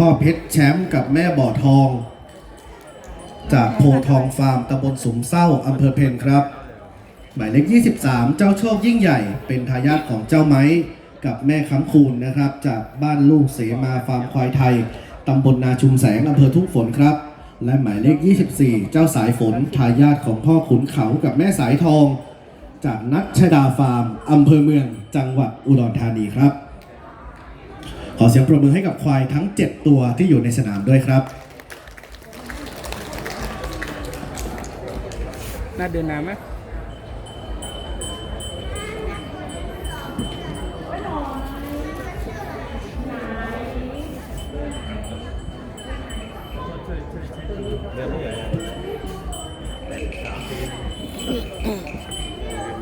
พ่อเพชรแชมป์กับแม่บ่อทอง จากโพทองฟาร์มตำบลสุมเศร้าอำเภอเพนครับ หมายเลข 23 เจ้าโชคยิ่งใหญ่ เป็นทายาทของเจ้าไม้กับแม่คำคูณนะครับ จากบ้านลูกเสมาฟาร์มควายไทยตำบลนาชุมแสงอำเภอทุ่งฝนครับ และหมายเลข 24 เจ้าสายฝนทายาทของพ่อขุนเขากับแม่สายทอง จากนัชดาฟาร์มอำเภอเมืองจังหวัดอุดรธานีครับ ขอเสียงปรบมือให้กับควายทั้ง 7 ตัวที่อยู่ในสนามด้วยครับน่าเดินน้ำไหม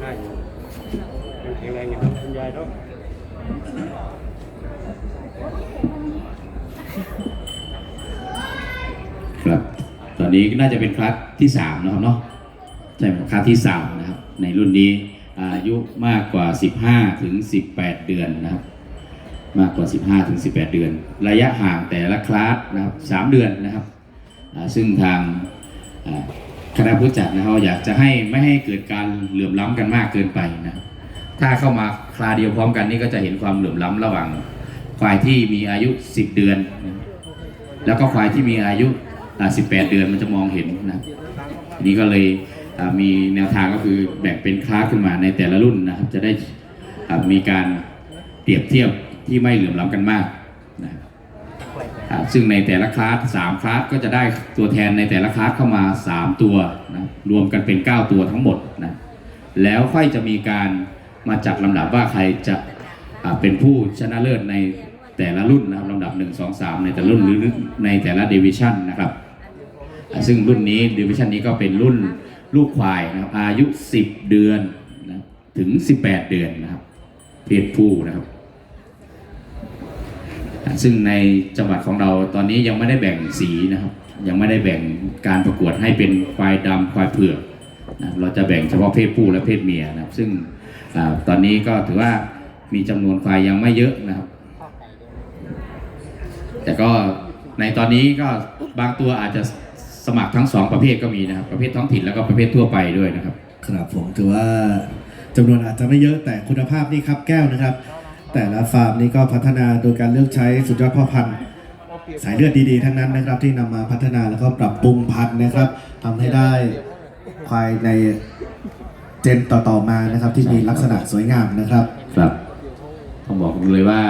ได้อยู่ยังแข็งแรงอยู่ครับคุณยายเนาะ ครับ ตอนนี้น่าจะเป็นคลาสที่3นะครับเนาะใช่คลาสที่3นะครับ ในรุ่นนี้อายุมากกว่า 15 ถึง 18 เดือนนะครับ มากกว่า 15 ถึง 18 เดือน ระยะห่างแต่ละคลาสนะครับ 3 เดือนนะครับ ซึ่งทางคณะผู้จัดนะครับอยากจะให้ไม่ให้เกิดการเหลื่อมล้ำกันมากเกินไปนะ ถ้าเข้ามาคลาเดียวพร้อมกันนี่ก็จะเห็นความเหลื่อมล้ำระหว่าง ควายที่มีอายุ 10 เดือน แล้วก็ควายที่มีอายุ 18 เดือนมันจะมองเห็นนะนี้ก็เลยมีแนวทางก็คือแบ่งเป็นคลาสขึ้นมาในแต่ละรุ่นนะครับ จะได้มีการเปรียบเทียบที่ไม่เหลื่อมล้ำกันมากนะครับซึ่งในแต่ละคลาส3คลาสก็จะได้ตัวแทนในแต่ละคลาสเข้ามา 3 ตัวนะรวมกันเป็น 9 ตัวทั้งหมดนะแล้วค่อยจะมีการมาจัดลำดับว่าใครจะ เป็นผู้ชนะเลิศในแต่ละรุ่นนะครับลำดับ 1 2 3 ในแต่ละรุ่นหรือในแต่ละเดวิชันนะครับ ซึ่งรุ่นนี้เดวิชันนี้ก็เป็นรุ่นลูกควายนะครับ อายุ 10 เดือนนะถึง 18 เดือนนะครับ เพศผู้นะครับ ซึ่งในจังหวัดของเราตอนนี้ยังไม่ได้แบ่งสีนะครับ ยังไม่ได้แบ่งการประกวดให้เป็นควายดำควายเผือกนะเราจะแบ่งเฉพาะเพศผู้และเพศเมียนะครับ ซึ่งอตอนนี้ก็ถือว่า มีจำนวนควายยังไม่เยอะนะครับ แต่ก็ในตอนนี้ก็บางตัวอาจจะสมัครทั้งสองประเภทก็มีนะครับ ประเภทท้องถิ่นแล้วก็ประเภททั่วไปด้วยนะครับ ครับผมถือว่าจำนวนอาจจะไม่เยอะแต่คุณภาพนี่ครับแก้วนะครับ แต่ละฟาร์มนี่ก็พัฒนาโดยการเลือกใช้สุดยอดพ่อพันธุ์สายเลือดดีๆ ทั้งนั้นนะครับ ที่นำมาพัฒนาแล้วก็ปรับปรุงพันธุ์นะครับทำให้ได้ควายในเจนต่อๆมานะครับ ที่มีลักษณะสวยงามนะครับครับ ต้องบอกเลยว่า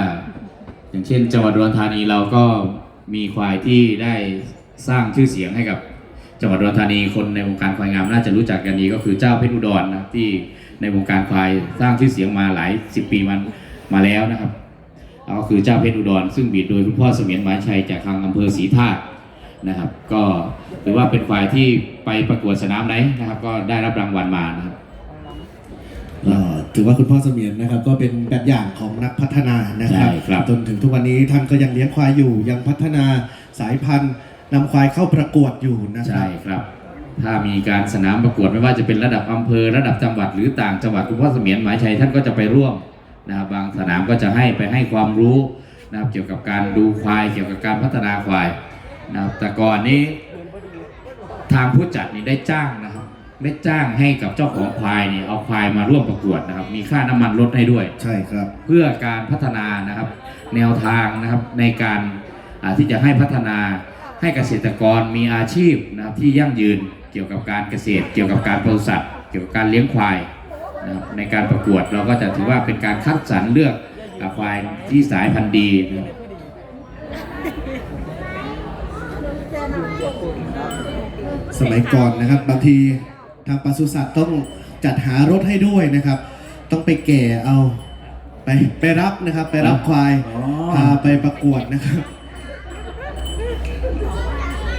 อย่างเช่น จังหวัดอุดรธานีเราก็มีควายที่ได้สร้างชื่อเสียงให้กับ จังหวัดอุดรธานีคนในวงการควายงามน่าจะรู้จักกันดีก็คือเจ้าเพชรอุดรนะที่ในวงการควายสร้างชื่อเสียงมาหลายสิบปีมันมาแล้วนะครับก็คือเจ้าเพชรอุดรซึ่งบีดโดยคุณพ่อเสมียนหมายชัยจากทางอำเภอศรีธาตุนะครับ ก็ถือว่าเป็นควายที่ไปประกวดสนามไหนนะครับ ก็ได้รับรางวัลมานะครับ ถือว่าคุณพ่อเสมียนนะครับก็เป็นแบบอย่างของนักพัฒนานะครับใช่ครับจนถึงทุกวันนี้ท่านก็ยังเลี้ยงควายอยู่ยังพัฒนาสายพันธุ์นำควายเข้าประกวดอยู่นะครัใช่บครับ ถ้ามีการสนามประกวดไม่ว่าจะเป็นระดับอำเภอระดับจังหวัดหรือต่างจังหวัดคุณพ่อเสมียนหมายชัยท่านก็จะไปร่วมนะครับบางสนามก็จะให้ไปให้ความรู้นะครับเกี่ยวกับการดูควายเกี่ยวกับการพัฒนาควายนะครับแต่ก่อนนี้ทางผู้จัดนี่ได้จ้างนะครับ ได้จ้างให้กับเจ้าของควายเนี่ยเอาควายมาร่วมประกวดนะครับ มีค่าน้ำมันลดให้ด้วย ใช่ครับ เพื่อการพัฒนานะครับ แนวทางนะครับในการอ่าที่จะให้พัฒนาให้เกษตรกรมีอาชีพนะครับที่ยั่งยืนเกี่ยวกับการเกษตร เกี่ยวกับการปศุสัตว์เกี่ยวกับการเลี้ยงควายนะครับในการประกวดเราก็จะถือว่าเป็นการคัดสรรเลือกอ่าควายที่สายพันธุ์ดีนะครับ สมัยก่อนนะครับบางที ทางปศุสัตว์ต้องจัดหารถให้ด้วยนะครับ ต้องไปแก่เอาไปไปรับนะครับ ไปรับควายอ๋อ พาไปประกวดนะครับ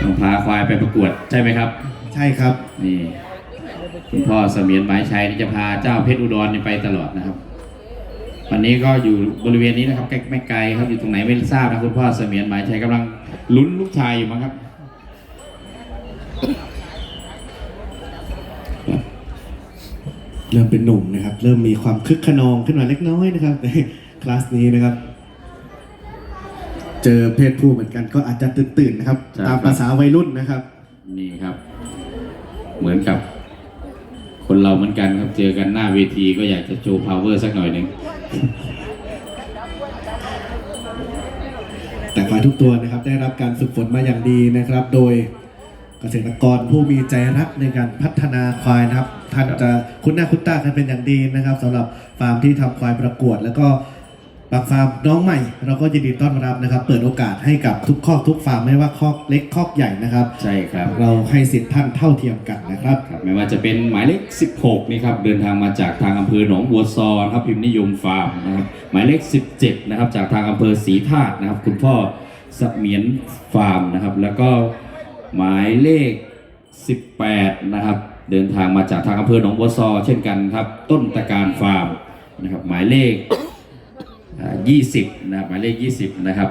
ต้องพาควายไปประกวดใช่ไหมครับ ใช่ครับ นี่คุณพ่อเสมียนหมายชัยนี่จะพาเจ้าเพชรอุดรนี่ไปตลอดนะครับ วันนี้ก็อยู่บริเวณนี้นะครับใกล้ไม่ไกลครับอยู่ตรงไหนไม่ทราบนะคุณพ่อเสมียนหมายชัยกำลังลุ้นลูกชายอยู่มั้งครับ เริ่มเป็นหนุ่มนะครับ เริ่มมีความคึกขนองขึ้นมาเล็กน้อยนะครับในคลาสนี้นะครับ เจอเพศผู้เหมือนกันก็อาจจะตื่นๆนะครับ ใช่ตามภาษาวัยรุ่นนะครับ นี่ครับ เหมือนกับ คนเราเหมือนกันครับเจอกันหน้าเวทีก็อยากจะโชว์ power สักหน่อยหนึ่งแต่ควายทุกตัวนะครับได้รับการฝึกฝนมาอย่างดีนะครับ โดย เกษตรกรผู้มีใจรักในการพัฒนาควายนะครับ ท่านจะคุ้นหน้าคุ้นตากันเป็นอย่างดีนะครับสำหรับฟาร์มที่ทำควายประกวด แล้วก็บางฟาร์มน้องใหม่ เราก็ยินดีต้อนรับนะครับ เปิดโอกาสให้กับทุกคอกทุกฟาร์มไม่ว่าคอกเล็กคอกใหญ่นะครับ ใช่ครับ เราให้สิทธิ์ท่านเท่าเทียมกันนะครับครับ ไม่ว่าจะเป็นหมายเลข 16 นี่ครับเดินทางมาจากทางอำเภอหนองบัวซอนะครับพิมพ์นิยมฟาร์มนะครับหมายเลข 17 นะครับจากทางอำเภอศรีธาตุนะครับ คุณพ่อเสมียนฟาร์มนะครับ แล้วก็ หมายเลข 18 นะครับ เดินทางมาจากทางอำเภอหนองบัวซอ เช่นกันครับ ต้นตะการฟาร์มนะครับ หมายเลขอ่า20 นะครับหมายเลข 20 นะครับ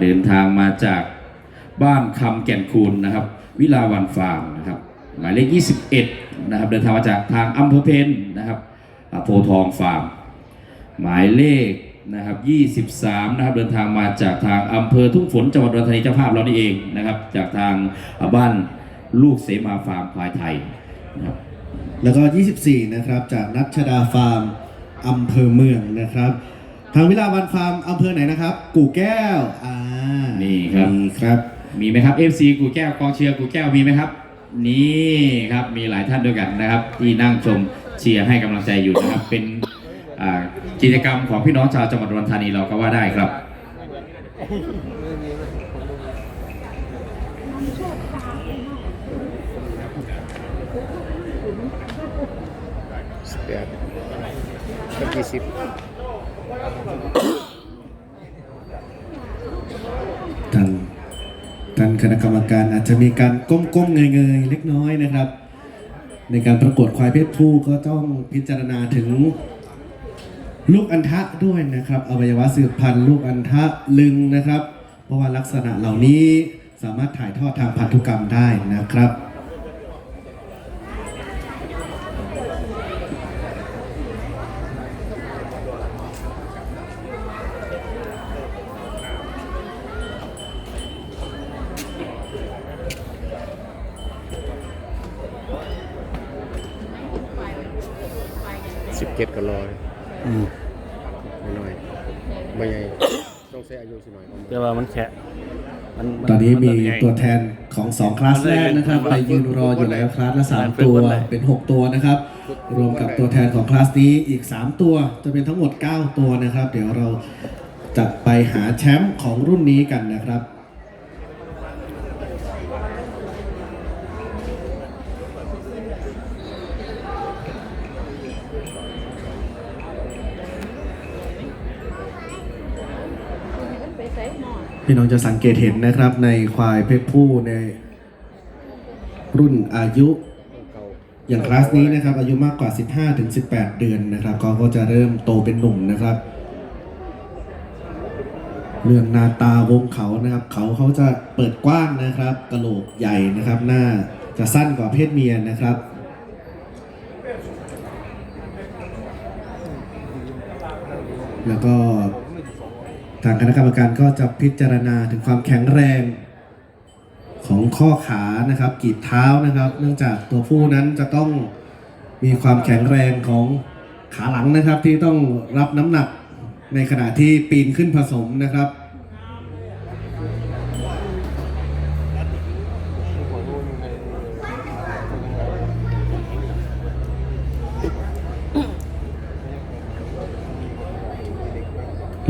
เดินทางมาจากบ้านคำแก่นคูนนะครับ วิลาวันฟาร์มนะครับ หมายเลข 21 นะครับ เดินทางมาจากทางอำเภอเพนนะครับโพทองฟาร์ม หมายเลข นะครับ23 นะครับ เดินทางมาจากทางอำเภอทุ่งฝนจังหวัดอุดรธานีเจ้าภาพเรานี่เองนะครับ จากทางอ่าบ้านลูกเสมาฟาร์มควายไทยนะครับ แล้วก็ 24 นะครับ จากนัชดาฟาร์มอำเภอเมืองนะครับ ทางวิลาวันฟาร์มอำเภอไหนนะครับ กู่แก้ว อ่า นี่ครับมีครับ มีไหมครับ FC กูแก้วกองเชียร์กูแก้วมีไหมครับ นี่ครับมีหลายท่านด้วยกันนะครับ ที่นั่งชมเชียร์ให้กำลังใจอยู่นะครับเป็นอ่า กิจกรรมของพี่น้องชาวจังหวัดอุดรธานีเราก็ว่าได้ครับสิบแปดกับยี่สิบท่านท่านคณะกรรมการอาจจะมีการก้มๆเงยๆเล็กน้อยนะครับ ในการประกวดควายเพศผู้ก็ต้องพิจารณาถึง ลูกอันทะด้วยนะครับอวัยวะสืบพันธุ์ลูกอันทะลึงนะครับ เพราะว่าลักษณะเหล่านี้สามารถถ่ายทอดทางพันธุกรรมได้นะครับเจ็ดก็ร้อยไม่น้อยไม่ใหญ่ต้องใช้อายุสิหน่อยประมาณ แต่ว่ามันแค่มั นตอนนี้มีใหญ่ตัวแทนของ 2 คลาสแรกนะครับไปยืนรออยู่แล้วคลาสละ3 ตัวเป็น 6 ตัวนะครับ รวมกับตัวแทนของคลาสนี้อีก 3 ตัวจะเป็นทั้งหมด 9 ตัวนะครับ เดี๋ยวเราจะไปหาแชมป์ของรุ่นนี้กันนะครับ พี่น้องจะสังเกตเห็นนะครับในควายเพศผู้ในรุ่นอายุ อย่างคลาสนี้นะครับ อายุมากกว่า 15ถึง18 เดือนนะครับเขาก็จะเริ่มโตเป็นหนุ่มนะครับ เรื่องหน้าตาวงเขานะครับ เขาเขาจะเปิดกว้างนะครับกระโหลกใหญ่นะครับ หน้าจะสั้นกว่าเพศเมียนะครับแล้วก็ ทางคณะกรรมการก็จะพิจารณาถึงความแข็งแรงของข้อขานะครับกีบเท้านะครับ เนื่องจากตัวผู้นั้นจะต้องมีความแข็งแรงของขาหลังนะครับที่ต้องรับน้ำหนักในขณะที่ปีนขึ้นผสมนะครับ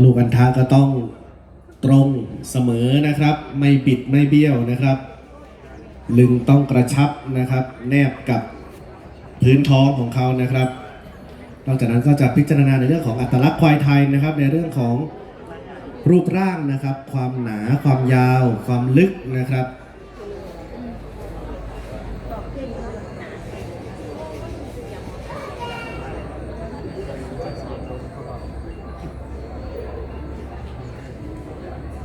ลูกอันทะก็ต้องตรงเสมอนะครับ ไม่บิดไม่เบี้ยวนะครับ ลึงต้องกระชับนะครับ แนบกับพื้นท้องของเขานะครับ นอกจากนั้นก็จะพิจารณาในเรื่องของอัตลักษณ์ควายไทยนะครับ ในเรื่องของรูปร่างนะครับ ความหนาความยาว ความลึกนะครับ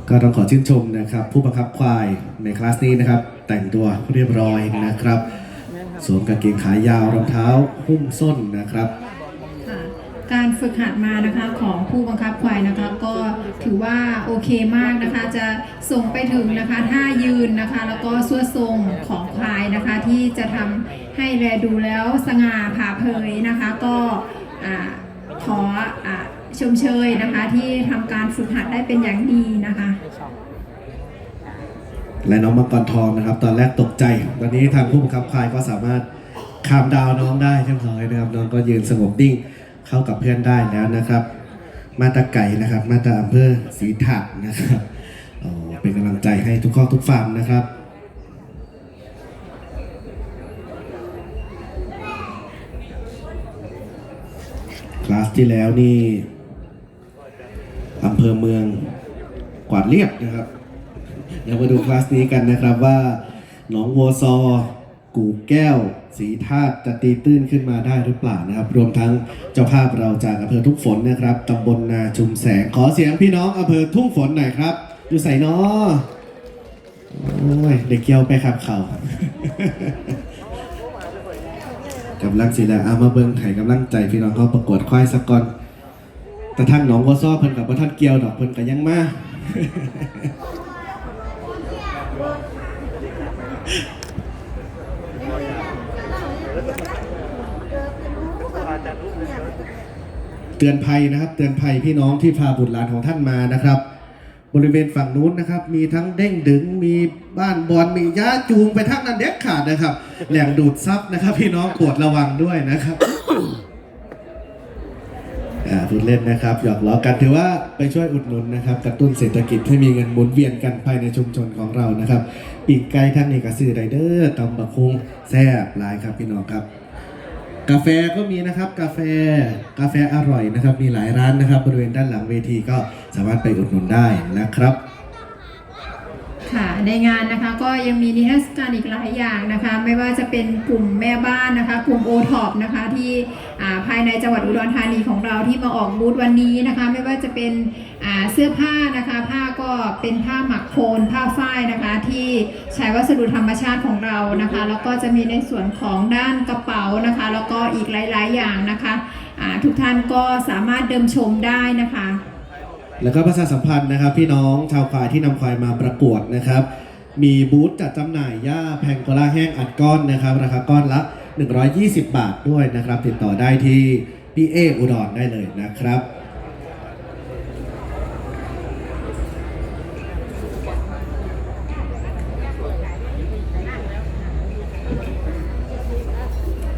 ก็ต้องขอชื่นชมนะครับ ผู้บังคับควายในคลาสนี้นะครับ แต่งตัวเรียบร้อยนะครับสวมกางเกงขายาวรองเท้าหุ้มส้นนะครับค่ะการฝึกหัดมานะคะของผู้บังคับควายนะคะ ก็ถือว่าโอเคมากนะคะ จะส่งไปถึงนะคะท่ายืนนะคะ แล้วก็ส่วนทรงของควายนะคะ ที่จะทำให้แลดูแล้วสง่าผ่าเผยนะคะ ก็อ่าขออ่า ชมเชยนะคะ ที่ทำการฝึกหัดได้เป็นอย่างดีนะคะ และน้องมังกรทองนะครับ ตอนแรกตกใจ ตอนนี้ทางผู้บังคับคายก็สามารถคามดาวน้องได้เรียบร้อยนะครับ น้องก็ยืนสงบนิ่งเข้ากับเพื่อนได้แล้วนะครับ มาตาไก่นะครับ มาตาอำเภอศรีถักนะครับเป็นกำลังใจให้ทุกข้อทุกฟาร์มนะครับคลาสที่แล้วนี่ อำเภอเมืองกวาดเรียบนะครับ เดี๋ยวมาดูคลาสนี้กันนะครับว่าหนองวัวซอ กู่แก้ว สีธาตุจะตีตื้นขึ้นมาได้หรือเปล่านะครับ รวมทั้งเจ้าภาพเราจากอำเภอทุ่งฝนนะครับตำบลนาชุมแสง ขอเสียงพี่น้องอำเภอทุ่งฝนหน่อยครับ อยู่ใส่นอโอ้ยเด็กเกียวไปขับเขากำลังสิแลเอามาเบิ้งไถ่กำลังใจพี่น้องเขาประกวดควายสักก่อน แต่ท่านหนองวัวซอเพิ่นกับว่าท่านเกียวดอกเพิ่นก็ยังมาเตือนภัยนะครับ เตือนภัยพี่น้องที่พาบุตรหลานของท่านมานะครับ บริเวณฝั่งนู้นนะครับ มีทั้งเด้งดึงมีบ้านบอลมียาจูงไปทั้งนั้นเด็ดขาดนะครับ แหล่งดูดซับนะครับ พี่น้องปวดระวังด้วยนะครับ อ่าพูดเล่นนะครับหยอกล้อกันถือว่าไปช่วยอุดหนุนนะครับกระตุ้นเศรษฐกิจให้มีเงินหมุนเวียนกันภายในชุมชนของเรานะครับปีกไก่ทั้งนี่ก็ซื้อไรเดอร์ตำบักคุงแซ่บหลายครับพี่น้องครับ กาแฟก็มีนะครับกาแฟกาแฟอร่อยนะครับ มีหลายร้านนะครับ บริเวณด้านหลังเวทีก็สามารถไปอุดหนุนได้นะครับ ค่ะในงานนะคะก็ยังมีนิทรรศการอีกหลายอย่างนะคะ ไม่ว่าจะเป็นกลุ่มแม่บ้านนะคะ กลุ่มโอท็อปนะคะที่ภายในจังหวัดอุดรธานีของเราที่มาออกบูธวันนี้นะคะ ไม่ว่าจะเป็นเสื้อผ้านะคะ ผ้าก็เป็นผ้าหมักโคนผ้าฝ้ายนะคะ ที่ใช้วัสดุธรรมชาติของเรานะคะ แล้วก็จะมีในส่วนของด้านกระเป๋านะคะ แล้วก็อีกหลาย ๆ อย่างนะคะทุกท่านก็สามารถเดิมชมได้นะคะ แล้วก็ประชาสัมพันธ์นะครับ พี่น้องชาวควายที่นำควายมาประกวดนะครับ มีบูธจัดจำหน่ายหญ้าแพงโกลาแห้งอัดก้อนนะครับ ราคาก้อนละ 120 บาทด้วยนะครับ ติดต่อได้ที่พี่เออุดรได้เลยนะครับ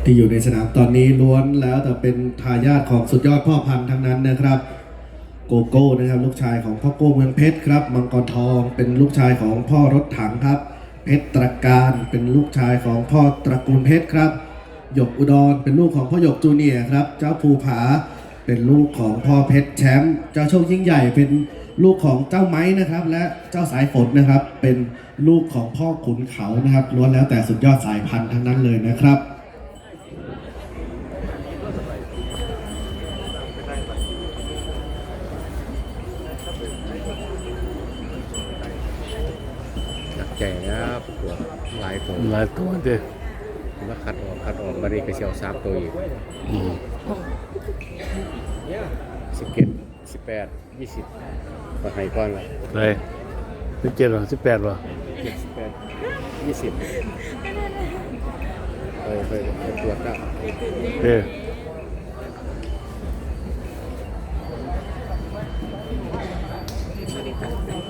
ที่อยู่ในสนามตอนนี้ล้วนแล้วแต่เป็นทายาทของสุดยอดพ่อพันธุ์ทั้งนั้นนะครับ โกโก้นะครับลูกชายของพ่อโก้เมืองเพชรครับมังกรทองเป็นลูกชายของพ่อรถถังครับเพชรตระการเป็นลูกชายของพ่อตระกูลเพชรครับหยกอุดรเป็นลูกของพ่อหยกจูเนียครับ เจ้าภูผาเป็นลูกของพ่อเพชรแชมป์เจ้าโชคยิ่งใหญ่เป็นลูกของเจ้าไม้นะครับ และเจ้าสายฝนนะครับ เป็นลูกของพ่อขุนเขานะครับล้วนแล้วแต่สุดยอดสายพันธุ์ทั้งนั้นเลยนะครับ หนักใจนะประกวดหลายคนหลายตัวเด้อมาคัดออกคัดออกมาดีกระเชียวสามตัวอีกอืมสิบเจ็ดสิบแปดยี่สิบก็ให้ก้อนละได้สิบเจ็ดหรอสิบแปดหรอเจ็ดสิบแปดยี่สิบไปไปไปตรวจแล้วเด้อ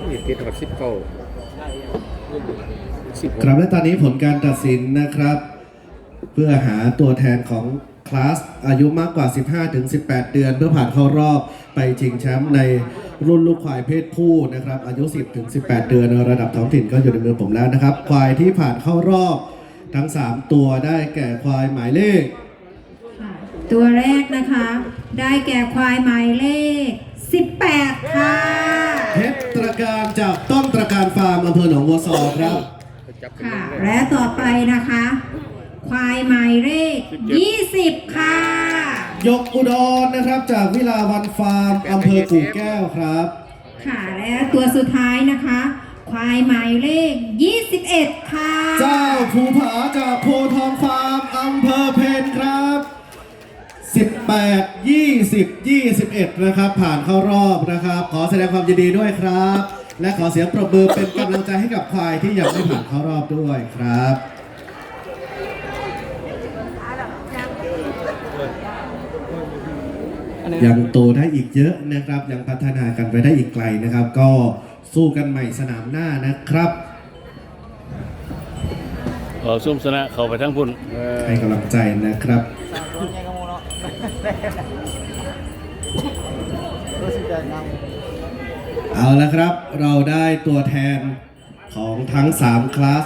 นี่ติดกับสิบเก้าสิบหก ครับและตอนนี้ผลการตัดสินนะครับ เพื่อหาตัวแทนของคลาสอายุมากกว่า 15-18 เดือน เพื่อผ่านเข้ารอบไปชิงแชมป์ในรุ่นลูกควายเพศผู้นะครับ อายุ 10-18 เดือนระดับท้องถิ่นก็อยู่ในมือผมแล้วนะครับ ควายที่ผ่านเข้ารอบทั้ง 3 ตัวได้แก่ควายหมายเลขค่ะตัวแรกนะคะ ได้แก่ควายหมายเลข 18 ค่ะ เพชรตระการจากต้นตระการฟาร์มอำเภอหนองวัวซอครับจับเป็นค่ะเรื่องและต่อไปนะคะ ควายหมายเลข20 ค่ะ ยกอุดรนะครับจากวิลาวันฟาร์มอำเภอกู่แก้วครับ ค่ะและตัวสุดท้ายนะคะ ควายหมายเลข 21 ค่ะ เจ้าภูผาจากโพทองฟาร์มอำเภอเพนครับ 18 20 21 นะครับ ผ่านเข้ารอบนะครับ ขอแสดงความยินดีด้วยครับ และขอเสียงปรบมือเป็นกำลังใจให้กับควายที่ยังไม่ผ่านเข้ารอบด้วยครับ ยังโตได้อีกเยอะนะครับ ยังพัฒนากันไปได้อีกไกลนะครับ ก็สู้กันใหม่สนามหน้านะครับเออซุ่มชนะเขาไปทั้งพุ่นเออให้กำลังใจนะครับ เอาละครับ เราได้ตัวแทนของทั้ง 3 คลาส